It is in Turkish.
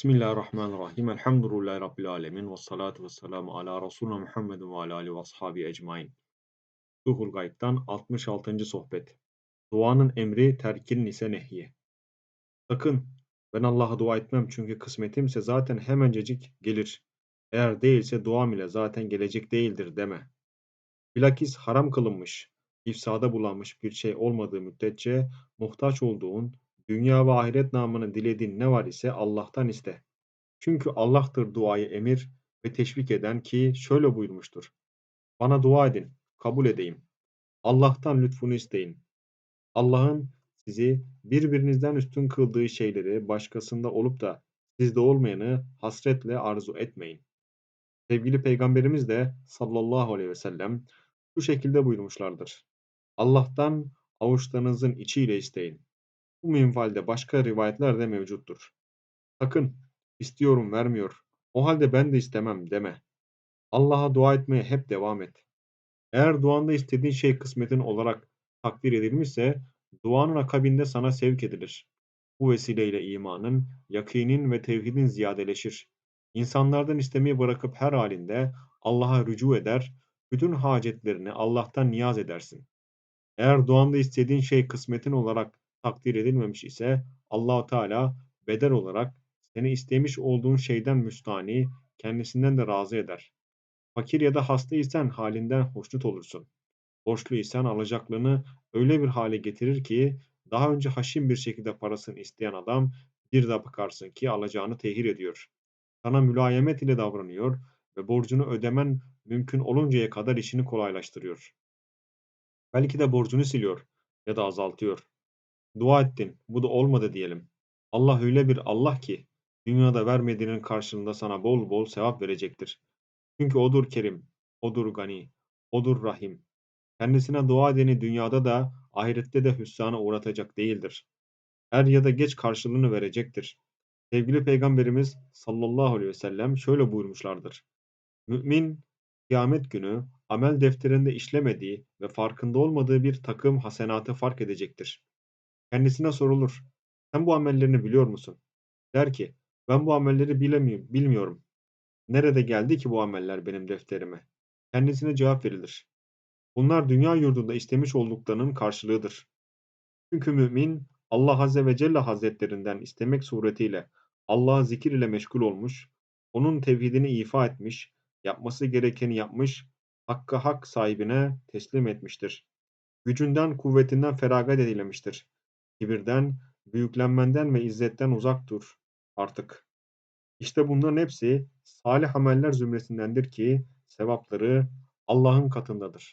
Bismillahirrahmanirrahim. Elhamdülillahi Rabbil alemin. Ve salatu ve selamu ala Resulüne Muhammedin ve ala ve ashabi ecmain. Ruhul Gayb'dan 66. sohbet. Duanın emri, terkin ise nehyi. Sakın, ben Allah'a dua etmem çünkü kısmetimse zaten hemencecik gelir. Eğer değilse duam ile zaten gelecek değildir deme. Bilakis haram kılınmış, ifsada bulanmış bir şey olmadığı müddetçe muhtaç olduğun, dünya ve ahiret namını dilediğin ne var ise Allah'tan iste. Çünkü Allah'tır duayı emir ve teşvik eden ki şöyle buyurmuştur. Bana dua edin, kabul edeyim. Allah'tan lütfunu isteyin. Allah'ın sizi birbirinizden üstün kıldığı şeyleri başkasında olup da sizde olmayanı hasretle arzu etmeyin. Sevgili Peygamberimiz de sallallahu aleyhi ve sellem şu şekilde buyurmuşlardır. Allah'tan avuçlarınızın içiyle isteyin. Bu minvalde başka rivayetler de mevcuttur. Sakın, istiyorum vermiyor, o halde ben de istemem deme. Allah'a dua etmeye hep devam et. Eğer duanda istediğin şey kısmetin olarak takdir edilmişse, duanın akabinde sana sevk edilir. Bu vesileyle imanın, yakinin ve tevhidin ziyadeleşir. İnsanlardan istemeyi bırakıp her halinde Allah'a rücu eder, bütün hacetlerini Allah'tan niyaz edersin. Eğer duanda istediğin şey kısmetin olarak takdir edilmemiş ise Allahu Teala bedel olarak seni istemiş olduğun şeyden müstani, kendisinden de razı eder. Fakir ya da hastaysan halinden hoşnut olursun. Borçluysan alacaklarını öyle bir hale getirir ki daha önce haşin bir şekilde parasını isteyen adam bir de bakarsın ki alacağını tehir ediyor. Sana mülayemet ile davranıyor ve borcunu ödemen mümkün oluncaya kadar işini kolaylaştırıyor. Belki de borcunu siliyor ya da azaltıyor. Dua ettin, bu da olmadı diyelim. Allah öyle bir Allah ki dünyada vermediğinin karşılığında sana bol bol sevap verecektir. Çünkü odur Kerim, odur Gani, odur Rahim. Kendisine dua edeni dünyada da ahirette de hüsrana uğratacak değildir. Er ya da geç karşılığını verecektir. Sevgili Peygamberimiz sallallahu aleyhi ve sellem şöyle buyurmuşlardır. Mümin kıyamet günü amel defterinde işlemediği ve farkında olmadığı bir takım hasenatı fark edecektir. Kendisine sorulur. Sen bu amellerini biliyor musun? Der ki, ben bu amelleri bilemiyorum, bilmiyorum. Nerede geldi ki bu ameller benim defterime? Kendisine cevap verilir. Bunlar dünya yurdunda istemiş olduklarının karşılığıdır. Çünkü mümin Allah Azze ve Celle Hazretlerinden istemek suretiyle Allah'a zikir ile meşgul olmuş, onun tevhidini ifa etmiş, yapması gerekeni yapmış, hakkı hak sahibine teslim etmiştir. Gücünden, kuvvetinden feragat edilemiştir. Kibirden, büyüklenmenden ve izzetten uzak dur artık. İşte bunların hepsi salih ameller zümresindendir ki sevapları Allah'ın katındadır.